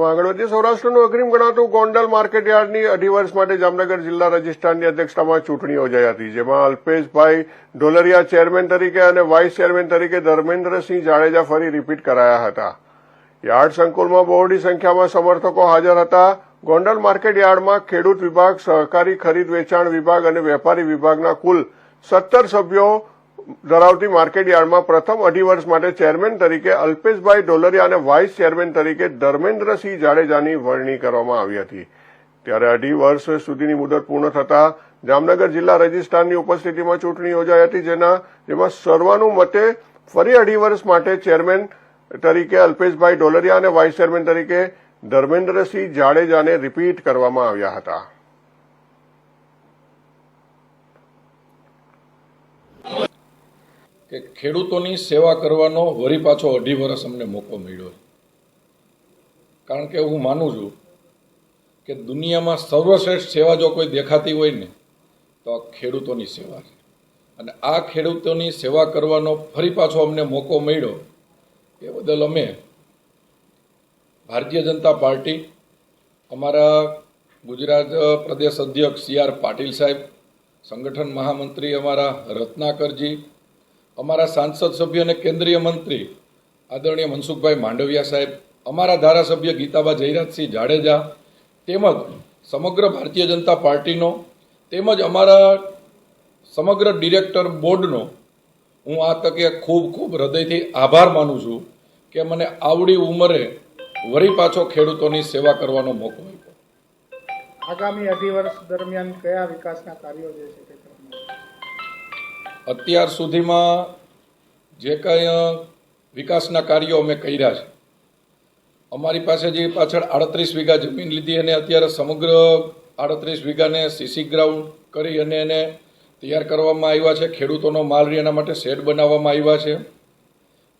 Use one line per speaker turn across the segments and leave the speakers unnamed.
સમાચારમાં આગળ વધીએ. સૌરાષ્ટ્રનું અગ્રીમ ગણાતું ગોંડલ માર્કેટ યાર્ડની અઢી વર્ષ માટે જામનગર જિલ્લા રજિસ્ટ્રારની અધ્યક્ષતામાં ચૂંટણી યોજાઈ હતી જેમાં અલ્પેશભાઈ ઢોલરિયા ચેરમેન તરીકે અને વાઇસ ચેરમેન તરીકે ધર્મેન્દ્રસિંહ જાડેજા ફરી રિપીટ કરાયા હતા. યાર્ડ સંકુલમાં બહોળી સંખ્યામાં સમર્થકો હાજર હતા. ગોંડલ માર્કેટ યાર્ડમાં ખેડૂત વિભાગ, સહકારી ખરીદ વેચાણ વિભાગ અને વેપારી વિભાગના કુલ સત્તર સભ્યો ધરાવતી માર્કેટ યાર્ડમાં પ્રથમ અઢી વર્ષ માટે ચેરમેન તરીકે અલ્પેશભાઈ ડોલરિયા અને વાઇસ ચેરમેન તરીકે ધર્મેન્દ્રસિંહ જાડેજાની વરણી કરવામાં આવી હતી. ત્યારે અઢી વર્ષ સુધીની મુદત પૂર્ણ થતા જામનગર જિલ્લા રજિસ્ટ્રારની ઉપસ્થિતિમાં ચૂંટણી યોજાઈ હતી, જેના, જેમાં સર્વાનુમતે ફરી અઢી વર્ષ માટે ચેરમેન તરીકે અલ્પેશભાઈ ડોલરિયા અને વાઇસ ચેરમેન તરીકે ધર્મેન્દ્રસિંહ જાડેજાને રિપીટ કરવામાં આવ્યા હતા.
કે ખેડૂતોની સેવા કરવાનો વરી પાછો અઢી વર્ષ અમને મોકો મળ્યો કારણ કે હું માનું છું કે દુનિયામાં સર્વશ્રેષ્ઠ સેવા જો કોઈ દેખાતી હોય ને, તો આ ખેડૂતોની સેવા છે. અને આ ખેડૂતોની સેવા કરવાનો ફરી પાછો અમને મોકો મળ્યો, એ બદલ અમે ભારતીય જનતા પાર્ટી, અમારા ગુજરાત પ્રદેશ અધ્યક્ષ સી આર પાટીલ સાહેબ, સંગઠન મહામંત્રી અમારા રત્નાકરજી અમારા સાંસદ સભ્ય અને કેન્દ્રીય મંત્રી આદરણીય મનસુખભાઈ માંડવિયા સાહેબ, અમારા ધારાસભ્ય ગીતાબા જયરાજસિંહ જાડેજા, તેમજ સમગ્ર ભારતીય જનતા પાર્ટીનો, તેમજ અમારા સમગ્ર ડિરેક્ટર બોર્ડનો હું આ તકે ખૂબ ખૂબ હૃદયથી આભાર માનું છું કે મને આવડી ઉંમરે વરી પાછો ખેડૂતોની સેવા કરવાનો મોકો આપ્યો
આગામી અઢી વર્ષ દરમિયાન કયા વિકાસના કાર્યો જે છે?
અત્યાર સુધીમાં જે કંઈ વિકાસના કાર્યો અમે કર્યા છે. અમારી પાસે જે પાછળ આડત્રીસ વીઘા જમીન લીધી અને અત્યારે સમગ્ર આડત્રીસ વીઘાને સીસી ગ્રાઉન્ડ કરી અને એને તૈયાર કરવામાં આવ્યા છે. ખેડૂતોનો માલ એના માટે શેડ બનાવવામાં આવ્યા છે.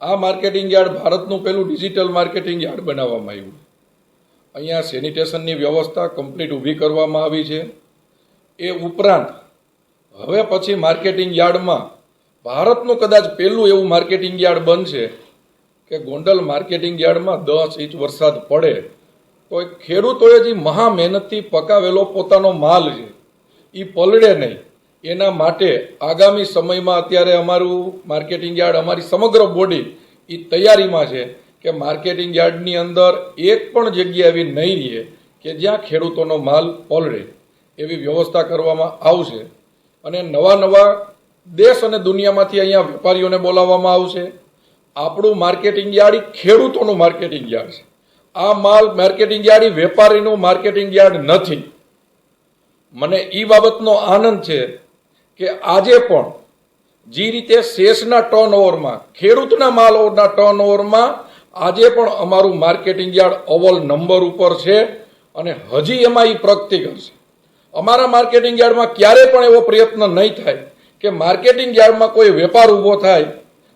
આ માર્કેટિંગ યાર્ડ ભારતનું પહેલું ડિજિટલ માર્કેટિંગ યાર્ડ બનાવવામાં આવ્યું અહીંયા સેનિટેશનની વ્યવસ્થા કમ્પ્લીટ ઊભી કરવામાં આવી છે. એ ઉપરાંત હવે પછી માર્કેટિંગ યાર્ડમાં ભારતનું કદાચ પહેલું એવું માર્કેટિંગ યાર્ડ બનશે કે ગોંડલ માર્કેટિંગ યાર્ડમાં દસ ઇંચ વરસાદ પડે, તો એ ખેડૂતોએ જે મહા મહેનતથી પકાવેલો પોતાનો માલ છે એ પલળે નહીં. એના માટે આગામી સમયમાં અત્યારે અમારું માર્કેટિંગ યાર્ડ, અમારી સમગ્ર બોડી એ તૈયારીમાં છે કે માર્કેટિંગ યાર્ડની અંદર એક પણ જગ્યા એવી નહીં રહે કે જ્યાં ખેડૂતોનો માલ પલળે. એવી વ્યવસ્થા કરવામાં આવશે. અને નવા નવા દેશ અને દુનિયામાંથી અહીંયા વેપારીઓને બોલાવવામાં આવશે. આપણું માર્કેટિંગ યાર્ડ ખેડૂતોનું માર્કેટિંગ યાર્ડ છે. આ માલ માર્કેટિંગ યાર્ડ વેપારીનું માર્કેટિંગ યાર્ડ નથી. મને એ બાબતનો આનંદ છે કે આજે પણ જે રીતે શેષના ટર્ન ઓવરમાં ખેડૂતના માલોના ટર્ન ઓવરમાં આજે પણ અમારું માર્કેટિંગ યાર્ડ અવ્વલ નંબર ઉપર છે અને હજી એમાં એ પ્રગતિ કરશે. અમારા માર્કેટિંગ યાર્ડમાં ક્યારે પણ એવો પ્રયત્ન નહીં થાય કે માર્કેટિંગ યાર્ડમાં કોઈ વેપાર ઊભો થાય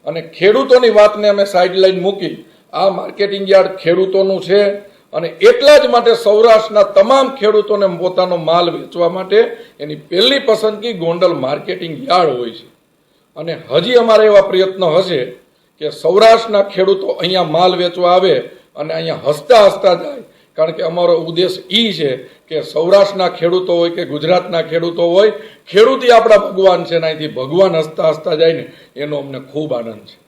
અને ખેડૂતોની વાતને અમે સાઇડલાઇન મૂકી આ માર્કેટિંગ યાર્ડ ખેડૂતોનું છે અને એટલા જ માટે સૌરાષ્ટ્રના તમામ ખેડૂતોને પોતાનો માલ વેચવા માટે એની પહેલી પસંદગી ગોંડલ માર્કેટિંગ યાર્ડ હોય છે. અને હજી અમારા એવા પ્રયત્નો હશે કે સૌરાષ્ટ્રના ખેડૂતો અહીંયા માલ વેચવા આવે અને અહીંયા હસતા હસતા જાય કારણ કે અમારો ઉદ્દેશ એ છે કે સૌરાષ્ટ્રના ખેડૂતો હોય કે ગુજરાતના ખેડૂતો હોય, ખેડૂતી આપણા ભગવાન છે અહીંથી ભગવાન હસતા હસતા જાય ને, એનો અમને ખૂબ આનંદ છે.